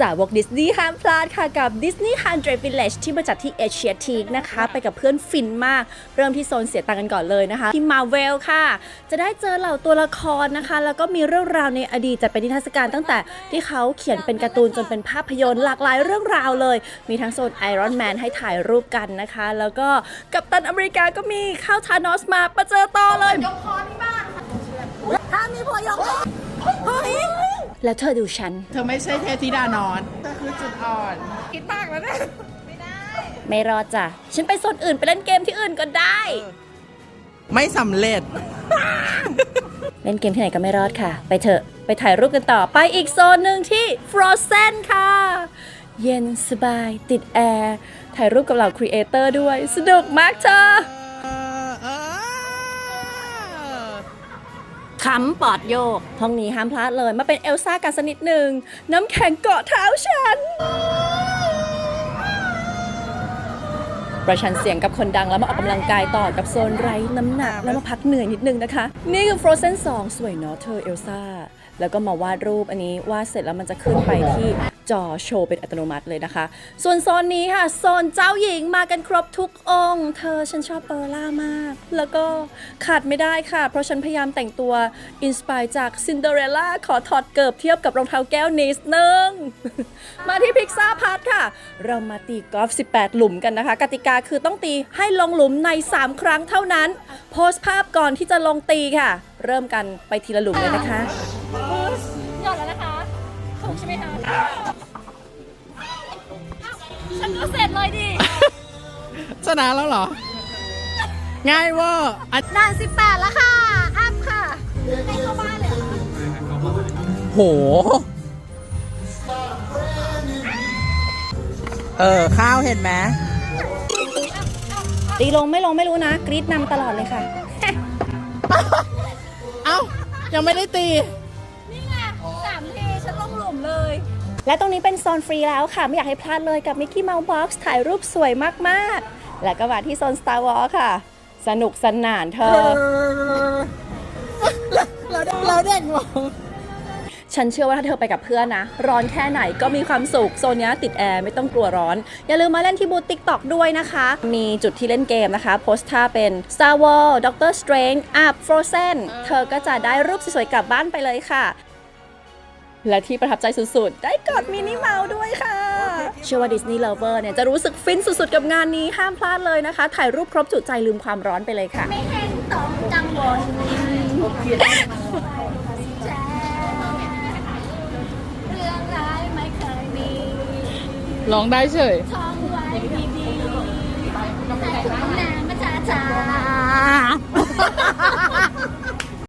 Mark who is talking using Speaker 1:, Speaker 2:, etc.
Speaker 1: สาวกดิสนีย์ห้ามพลาดค่ะกับ Disney 100 Village ที่มาจัดที่เอเชียทีกนะคะ ไปกับเพื่อนฟินมาก เริ่มที่โซนเสียตังกันก่อนเลยนะคะ ที่ Marvel ค่ะ จะได้เจอเหล่าตัวละครนะคะ แล้วก็มีเรื่องราวในอดีตจัดเป็นนิทรรศการตั้งแต่ที่เขาเขียนเป็นการ์ตูนจนเป็นภาพยนตร์หลากหลายเรื่องราวเลย มีทั้งโซน Iron Man ให้ถ่ายรูปกันนะคะ แล้วก็กัปตันอเมริกาก็มีเข้าทานอสมาประเจอต่อเลย แล้วเธอดูฉัน
Speaker 2: เธอไม่ใช่เทพธิดานอนเธอคือจุดอ่อน
Speaker 3: คิดมากแล้วเนี่ย
Speaker 1: ไม่รอดจ้ะ ฉันไปโซนอื่นไปเล่นเกมที่อื่นก็ได้
Speaker 2: ไม่สำเร็จ
Speaker 1: เล่นเกมที่ไหนก็ไม่รอดค่ะ ไปเถอะ ไปถ่ายรูปกันต่อ ไปอีกโซนหนึ่งที่ Frozen ค่ะ เย็นสบายติดแอร์ ถ่ายรูปกับเหล่าครีเอเตอร์ด้วย สนุกมากเธอ
Speaker 2: เออเออ
Speaker 1: ขำปอดโยกห้องนี้ห้ามพลาดเลย มาเป็นเอลซ่ากันสักนิดหนึ่งน้ำแข็งเกาะเท้าฉัน ประชันเสียงกับคนดังแล้วมาออกกำลังกายต่อกับโซนไร้น้ำหนัก แล้วมาพักเหนื่อยนิดนึงนะคะ นี่คือ Frozen 2 สวยเนาะเธอเอลซ่า แล้วก็มาวาดรูปอันนี้วาดเสร็จแล้วมันจะขึ้นไปที่จอโชว์เป็นอัตโนมัติเลยนะคะ ส่วนโซนนี้ค่ะ โซนเจ้าหญิงมากันครบทุกองค์ เธอฉันชอบเปอร์ล่ามาก แล้วก็ขาดไม่ได้ค่ะ เพราะฉันพยายามแต่งตัวอินสปายจากซินเดอเรลล่าขอถอดเกิบเทียบกับรองเท้าแก้วนิดนึง มาที่พิกซ่าพัทค่ะ เรามาตีกอล์ฟ18 หลุมกันนะคะ กติกาคือต้องตีให้ลงหลุมใน 3 ครั้งเท่านั้น โพสต์ภาพก่อนที่จะลงตีค่ะ เริ่มกันไปทีละหลุมเลยนะคะ
Speaker 3: หยอดแล้วนะคะ ถูกใช่ไหมคะฉันก็เสร็จเลยดิ
Speaker 2: ชนะแล้วเหรอ ง่ายเวอร์อะ
Speaker 3: ด่าน18แล้วค่ะ อัพค่ะให้เข้าบ้านเลยเหรอคะ
Speaker 2: โห เออ ข้าวเห็นไหม
Speaker 1: ตีลงไม่ลงไม่รู้นะ กรีดนำตลอดเลยค่ะ
Speaker 2: เอ้า ยังไม่ได้ตี
Speaker 3: นี่ไงสามทีฉันลงหลุมเลย
Speaker 1: และตรงนี้เป็นโซนฟรีแล้วค่ะ ไม่อยากให้พลาดเลยกับ Mickey Mouse Box ถ่ายรูปสวยมากๆ แล้วก็มาที่โซน Star Wars ค่ะ สนุกสนานเธอ
Speaker 2: เราเราเด็กมอง
Speaker 1: ฉันเชื่อว่าถ้าเธอไปกับเพื่อนนะ ร้อนแค่ไหนก็มีความสุข โซนนี้ติดแอร์ไม่ต้องกลัวร้อน อย่าลืมมาเล่นที่บูธ TikTok ด้วยนะคะ มีจุดที่เล่นเกมนะคะ โพสท่าเป็น Star Wars Doctor Strange Up Frozen เธอก็จะได้รูปสวยๆกลับบ้านไปเลยค่ะ และที่ประทับใจสุดๆ ได้กอดมินิเมาส์ด้วยค่ะเชื่อว่า Disney Lover เนี่ยจะรู้สึกฟินสุดๆ กับงานนี้ห้ามพลาดเลยนะคะ ถ่ายรูปครบจุใจลืมความร้อนไปเลยค่ะ
Speaker 3: ไม่เห็นต้องกังวล
Speaker 2: ร้องได้เฉย
Speaker 3: ท่องไว้ดีๆให้คุณนางมาจ้าจ้า